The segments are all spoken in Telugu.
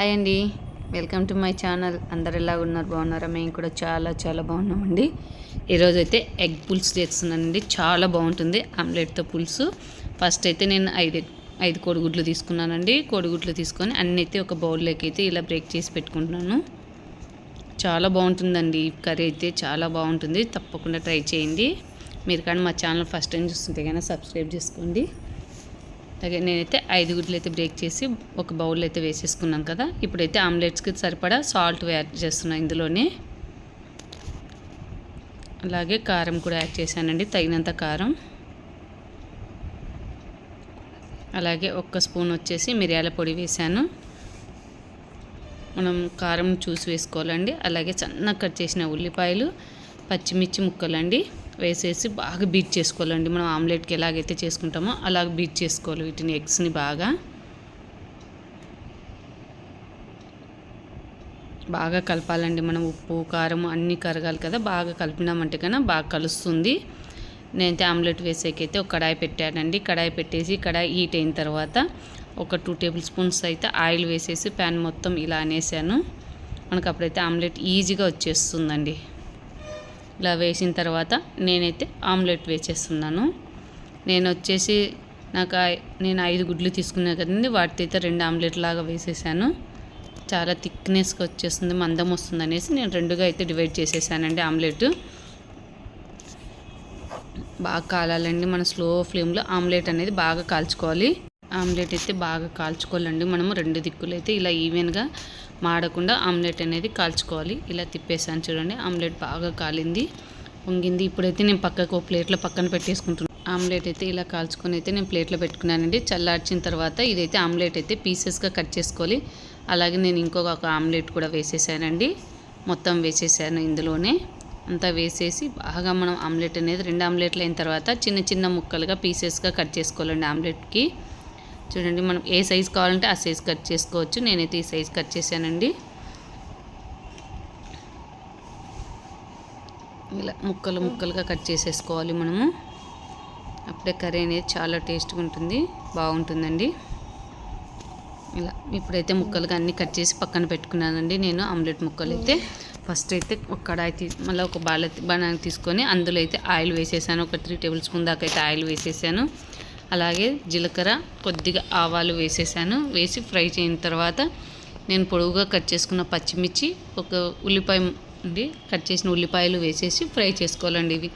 హాయ్ అండి. వెల్కమ్ టు మై ఛానల్ అందరు ఎలా ఉన్నారు? బాగున్నారా? మేము కూడా చాలా చాలా బాగున్నామండి. ఈరోజు అయితే ఎగ్ పులుసు చేస్తున్నానండి. చాలా బాగుంటుంది. ఆమ్లెట్తో పులుసు. ఫస్ట్ అయితే నేను ఐదు ఐదు కోడిగుడ్లు తీసుకున్నానండి. కోడిగుడ్లు తీసుకొని అన్నీ అయితే ఒక బౌల్లోకి అయితే ఇలా బ్రేక్ చేసి పెట్టుకుంటున్నాను. చాలా బాగుంటుందండి. ఈ కర్రీ అయితే చాలా బాగుంటుంది. తప్పకుండా ట్రై చేయండి. మీరు కానీ మా ఛానల్ ఫస్ట్ టైం చూస్తుంటే కానీ సబ్స్క్రైబ్ చేసుకోండి. నేనైతే ఐదు గుడ్లు అయితే బ్రేక్ చేసి ఒక బౌల్ అయితే వేసేసుకున్నాను కదా. ఇప్పుడైతే ఆమ్లెట్స్కి సరిపడా సాల్ట్ యాడ్ చేస్తున్నాను ఇందులోనే. అలాగే కారం కూడా యాడ్ చేశానండి తగినంత కారం. అలాగే ఒక్క స్పూన్ వచ్చేసి మిరియాల పొడి వేశాను. మనం కారం చూసి వేసుకోవాలండి. అలాగే సన్నగా కట్ చేసిన ఉల్లిపాయలు పచ్చిమిర్చి ముక్కలండి. వేసేసి బాగా బీట్ చేసుకోవాలండి. మనం ఆమ్లెట్కి ఎలాగైతే చేసుకుంటామో అలాగ బీట్ చేసుకోవాలి వీటిని ఎగ్స్ని బాగా. బాగా కలపాలండి మనం ఉప్పు కారం అన్నీ కరగాలి కదా బాగా కలిపినామంటే కన్నా బాగా కలుస్తుంది. నేనైతే ఆమ్లెట్ వేసేకైతే ఒక కడాయి పెట్టానండి. కడాయి పెట్టేసి కడాయి హీట్ అయిన తర్వాత ఒక టూ టేబుల్ స్పూన్స్ అయితే ఆయిల్ వేసేసి ప్యాన్ మొత్తం ఇలా అనేసాను. మనకు అప్పుడైతే ఆమ్లెట్ ఈజీగా వచ్చేస్తుందండి. ఇలా వేసిన తర్వాత నేనైతే ఆమ్లెట్ వేసేస్తున్నాను. నేను వచ్చేసి నాకు ఐ- నేను ఐదు గుడ్లు తీసుకున్నా కదండి వాటితో అయితే రెండు ఆమ్లెట్ లాగా వేసేసాను. చాలా థిక్నెస్గా వచ్చేస్తుంది మందం వస్తుంది అనేసి నేను రెండుగా అయితే డివైడ్ చేసేసానండి ఆమ్లెట్. బాగా కాలాలండి మన స్లో ఫ్లేమ్లో ఆమ్లెట్ అనేది బాగా కాల్చుకోవాలి. ఆమ్లెట్ అయితే బాగా కాల్చుకోవాలండి. మనము రెండు దిక్కులు అయితే ఇలా ఈవెన్గా మాడకుండా ఆమ్లెట్ అనేది కాల్చుకోవాలి. ఇలా తిప్పేసాను చూడండి ఆమ్లెట్ బాగా కాలింది. పొంగింది ఇప్పుడైతే నేను పక్కకు ఒక ప్లేట్లో పక్కన పెట్టేసుకుంటున్నాను ఆమ్లెట్ అయితే ఇలా కాల్చుకొని అయితే నేను ప్లేట్లో పెట్టుకున్నానండి. చల్లార్చిన తర్వాత ఇదైతే ఆమ్లెట్ అయితే పీసెస్గా కట్ చేసుకోవాలి. అలాగే నేను ఇంకొక ఒక ఆమ్లెట్ కూడా వేసేసానండి. మొత్తం వేసేసాను ఇందులోనే. అంతా వేసేసి బాగా మనం ఆమ్లెట్ అనేది రెండు ఆమ్లెట్లు అయిన తర్వాత చిన్న చిన్న ముక్కలుగా పీసెస్గా కట్ చేసుకోవాలండి ఆమ్లెట్కి. చూడండి మనం ఏ సైజ్ కావాలంటే ఆ సైజ్ కట్ చేసుకోవచ్చు. నేనైతే ఈ సైజ్ కట్ చేశానండి. ఇలా ముక్కలు ముక్కలుగా కట్ చేసేసుకోవాలి మనము. అప్పుడే కర్రీ అనేది చాలా టేస్ట్గా ఉంటుంది బాగుంటుందండి. ఇలా ఇప్పుడైతే ముక్కలుగా అన్నీ కట్ చేసి పక్కన పెట్టుకున్నానండి నేను ఆమ్లెట్ ముక్కలు అయితే ఫస్ట్ అయితే ఒక కడాయి తీ మళ్ళీ ఒక బాల బనానా తీసుకొని అందులో అయితే ఆయిల్ వేసేసాను. ఒక త్రీ టేబుల్ స్పూన్ దాకా అయితే ఆయిల్ వేసేసాను. అలాగే జీలకర్ర కొద్దిగా ఆవాలు వేసేసాను. వేసి ఫ్రై చేయిన తర్వాత నేను పొడవుగా కట్ చేసుకున్న పచ్చిమిర్చి ఒక ఉల్లిపాయ అండి కట్ చేసిన ఉల్లిపాయలు వేసేసి ఫ్రై చేసుకోవాలండి ఇవి.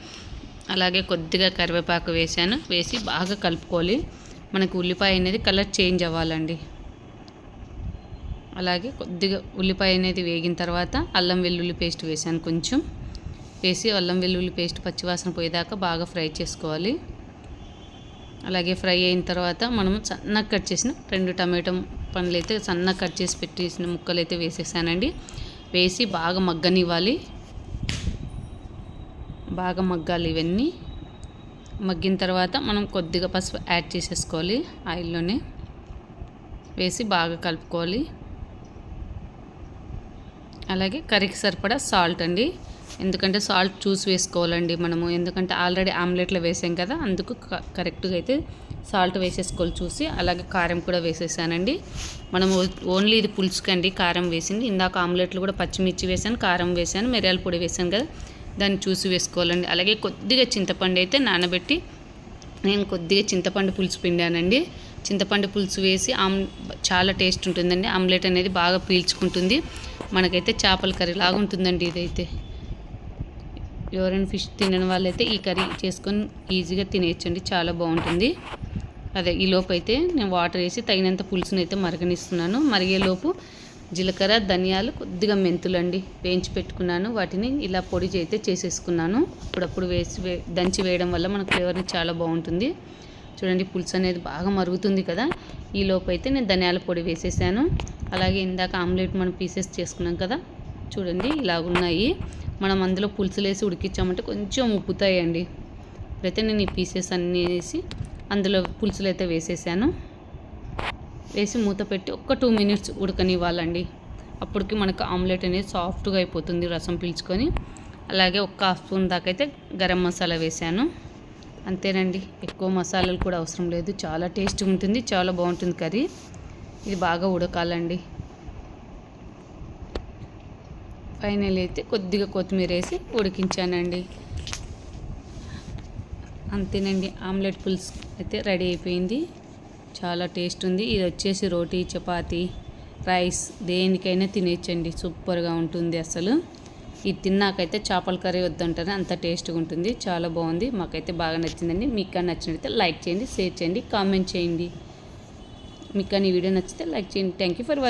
అలాగే కొద్దిగా కరివేపాకు వేసాను. వేసి బాగా కలుపుకోవాలి. మనకు ఉల్లిపాయ అనేది కలర్ చేంజ్ అవ్వాలండి. అలాగే కొద్దిగా ఉల్లిపాయ అనేది వేగిన తర్వాత అల్లం వెల్లుల్లి పేస్ట్ వేసాను కొంచెం. వేసి అల్లం వెల్లుల్లి పేస్ట్ పచ్చివాసన పోయేదాకా బాగా ఫ్రై చేసుకోవాలి. అలాగే ఫ్రై అయిన తర్వాత మనం సన్నగా కట్ చేసిన రెండు టమాటో పండ్లు అయితే సన్నగా కట్ చేసి పెట్టేసిన ముక్కలు అయితే వేసేసానండి. వేసి బాగా మగ్గనివ్వాలి. బాగా మగ్గాలి ఇవన్నీ. మగ్గిన తర్వాత మనం కొద్దిగా పసుపు యాడ్ చేసేసుకోవాలి ఆయిల్లోనే. వేసి బాగా కలుపుకోవాలి. అలాగే కర్రీకి సరిపడా సాల్ట్ అండి. ఎందుకంటే సాల్ట్ చూసి వేసుకోవాలండి మనము. ఎందుకంటే ఆల్రెడీ ఆమ్లెట్లో వేసాం కదా అందుకు క- కరెక్ట్గా అయితే సాల్ట్ వేసేసుకోవాలి చూసి. అలాగే కారం కూడా వేసేసానండి. మనం ఓన్లీ ఇది పులుసుకండి కారం వేసింది. ఇందాక ఆమ్లెట్లు కూడా పచ్చిమిర్చి వేసాను కారం వేసాను మిరియాల పొడి వేసాను కదా దాన్ని చూసి వేసుకోవాలండి. అలాగే కొద్దిగా చింతపండు అయితే నానబెట్టి నేను కొద్దిగా చింతపండు పులుసు పిండానండి. చింతపండు పులుసు వేసి ఆమ్ చాలా టేస్ట్ ఉంటుందండి. ఆమ్లెట్ అనేది బాగా పీల్చుకుంటుంది. మనకైతే చేపల కర్రీ లాగా ఉంటుందండి ఇదైతే. ఎవరైనా ఫిష్ తినని వాళ్ళైతే ఈ కర్రీ చేసుకొని ఈజీగా తినేయచ్చండి. చాలా బాగుంటుంది. అదే ఈ లోపు అయితే నేను వాటర్ వేసి తగినంత పులుసుని అయితే మరగనిస్తున్నాను. మరిగేలోపు జీలకర్ర ధనియాలు కొద్దిగా మెంతులు అండి వేయించి పెట్టుకున్నాను. వాటిని ఇలా పొడి అయితే చేసేసుకున్నాను. అప్పుడప్పుడు వేసి దంచి వేయడం వల్ల మనకు ఫ్లేవర్ని చాలా బాగుంటుంది. చూడండి పులుసు అనేది బాగా మరుగుతుంది కదా. ఈ లోపు అయితే నేను ధనియాల పొడి వేసేసాను. అలాగే ఇందాక ఆమ్లెట్ మనం పీసెస్ చేసుకున్నాం కదా. చూడండి ఇలాగున్నాయి మనం అందులో పులుసులు వేసి ఉడికించామంటే కొంచెం ఉప్పుతాయండి. అయితే నేను ఈ పీసెస్ అన్నీ వేసి అందులో పులుసులు అయితే వేసేసాను. వేసి మూత పెట్టి ఒక్క టూ మినిట్స్ ఉడకనివ్వాలండి. అప్పటికి మనకు ఆమ్లెట్ అనేది సాఫ్ట్గా అయిపోతుంది రసం పీల్చుకొని. అలాగే ఒక హాఫ్ స్పూన్ దాకైతే అయితే గరం మసాలా వేసాను. అంతేనండి. ఎక్కువ మసాలాలు కూడా అవసరం లేదు. చాలా టేస్ట్ ఉంటుంది చాలా బాగుంటుంది కర్రీ. ఇది బాగా ఉడకాలండి. ఫైనల్ అయితే కొద్దిగా కొత్తిమీర వేసి ఉడికించానండి. అంతేనండి ఆమ్లెట్ పులుసు అయితే రెడీ అయిపోయింది. చాలా టేస్ట్ ఉంది. ఇది వచ్చేసి రోటీ చపాతీ రైస్ దేనికైనా తినేయచ్చండి సూపర్గా ఉంటుంది అసలు. ఇది తిన్నాకైతే చేపల కర్రీ వద్దంటారు అంత టేస్ట్గా ఉంటుంది చాలా బాగుంది. మాకైతే బాగా నచ్చిందండి. మీకు కానీ నచ్చినట్లయితే లైక్ చేయండి షేర్ చేయండి కామెంట్ చేయండి. మీకు కానీ ఈ వీడియో నచ్చితే లైక్ చేయండి. Thank you for